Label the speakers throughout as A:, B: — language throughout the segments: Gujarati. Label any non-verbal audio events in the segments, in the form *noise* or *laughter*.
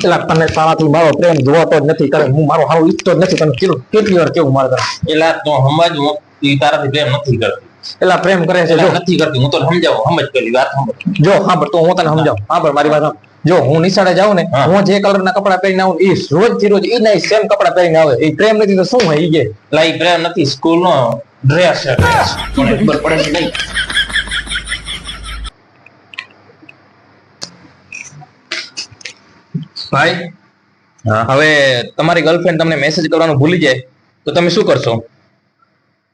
A: પેલા તને તારાથી મારો પ્રેમ જોવાતો જ નથી તારે હું મારો હારો ઈચ્છતો જ નથી તને કેટલું કેટલી વાર કેવું મારે તને
B: એલા તો સમજ હું તારાથી પ્રેમ નથી કરતી.
A: પેલા પ્રેમ કરે છે જો.
B: નથી કરતી હું તો સમજાવું સમજ પેલી વાત સમજ
A: જો પણ તો હું તને સમજાવું. પણ મારી વાત જો હું નિશાળે જાઉં ને
B: હું.
A: જે કલર ના કપડા પહેરીને આવું એ રોજથી રોજ એ ના સેમ કપડા પહેરીને આવે. એ પ્રેમ નથી તો શું હોય એ કે?
B: પ્રેમ નથી સ્કૂલ નો ડ્રેસ છે ખબર પડે નહીં.
A: ભાઈ હવે તમારી ગર્લફ્રેન્ડ તમને મેસેજ કરવાનું ભૂલી જાય તો તમે શું કરશો?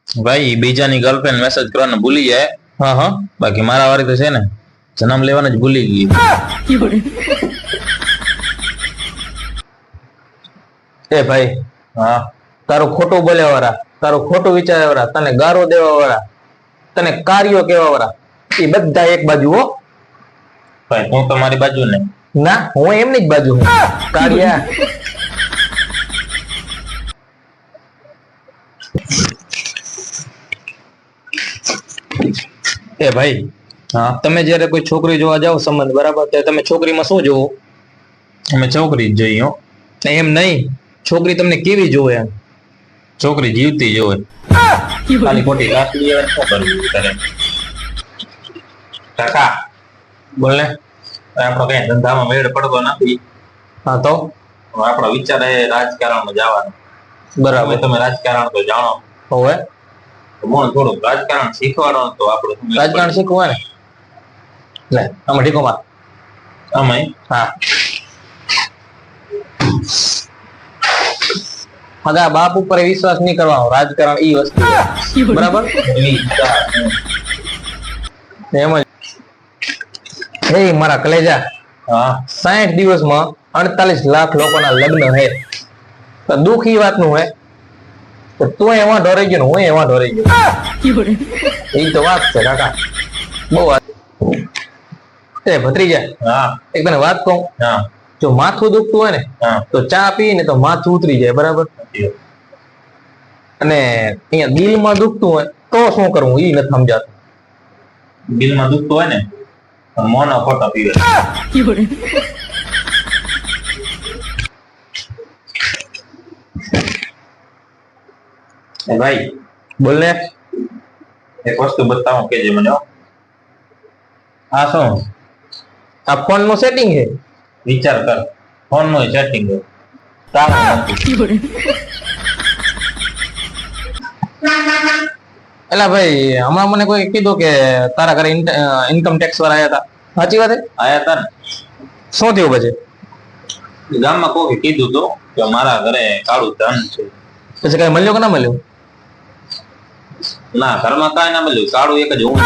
B: ભાઈ બીજાની ગર્લફ્રેન્ડ મેસેજ કરવાનું ભૂલી જાય.
A: હા હા.
B: બાકી મારા વાળી તો છે ને જન્મ લેવાનું જ ભૂલી ગઈ *laughs*
A: એ ભાઈ
B: હા.
A: તારું ખોટું બોલ્યા વાળા તારું ખોટું વિચાર્યા વાળા તને ગારો દેવા વાળા તને કાર્યો કેવા વાળા એ બધા એક બાજુ હો.
B: ભાઈ હું તમારી બાજુ ને
A: ના હું એમની જ બાજુ હું. કાર્યા એ ભાઈ
B: હા
A: તમે જયારે કોઈ છોકરી જોવા જાવ સંબંધ બરાબર? ત્યારે તમે છોકરીમાં શું જોવો?
B: અમે છોકરી જ જોઈએ.
A: એમ નહીં છોકરી તમને કેવી જોવે એમ?
B: છોકરી જીવતી જોવે. ખાલી ખોટી લાકડી શું કરવું તારે? કાકા બોલ ને આપણો કઈ ધંધામાં મેળ પડતો નથી.
A: હા તો?
B: આપણો વિચાર એ રાજકારણમાં જવાનો.
A: બરાબર.
B: તમે રાજકારણ તો જાણો.
A: હવે.
B: મને થોડું રાજકારણ શીખવાડો તો આપણું
A: રાજકારણ શીખવું ને લે આમાં ઠીકો માર.
B: આમાં
A: હા. હગા બાપ ઉપર વિશ્વાસ નહીં કરવાનો. રાજકારણ ઈ વસ્તુ બરાબર? એમ જ. હે મારા કલેજા.
B: હા.
A: સાઠ દિવસમાં અડતાલીસ લાખ લોકોના લગ્ન હે. તો દુઃખ ઈ વાતનું હે. તો તું એમાં ઢોરાઈ ગયો હું એમાં ઢોરાઈ ગયો. એ તો વાત છે કાકા. બહુ વાત. એ ભત્રીજા
B: હા.
A: એક તને વાત કહું.
B: હા.
A: જો માથું દુખતું હોય ને તો ચા પી ને તો માથું ઉતરી જાય બરાબર? અને અહીંયા દિલમાં દુખતું હોય તો શું કરવું એ નથી સમજાતું.
B: દિલમાં દુખતું હોય ને મોનો ખોટો પીવે એ ભાઈ
A: બોલ ને
B: એક વસ્તુ બતાવો કે જે મને હા શું
A: આ ફોનનું સેટિંગ છે
B: વિચાર કર ફોનનું સેટિંગ તારા
A: એલા ભાઈ હમણાં મને કોઈ કીધું કે તારા ઘરે ઇન્કમ ટેક્સ વાળા આવ્યા હતા સાચી વાત આવ્યા
B: આયા તા ને.
A: શું થયું પછી?
B: ગામમાં કોઈ કીધું તો કે મારા ઘરે કાળું ધન છે.
A: પછી કઈ મળ્યું કે ના મળ્યું?
B: ના ઘરમાં કાંઈ ના મળ્યું. કાળું એક જ હું.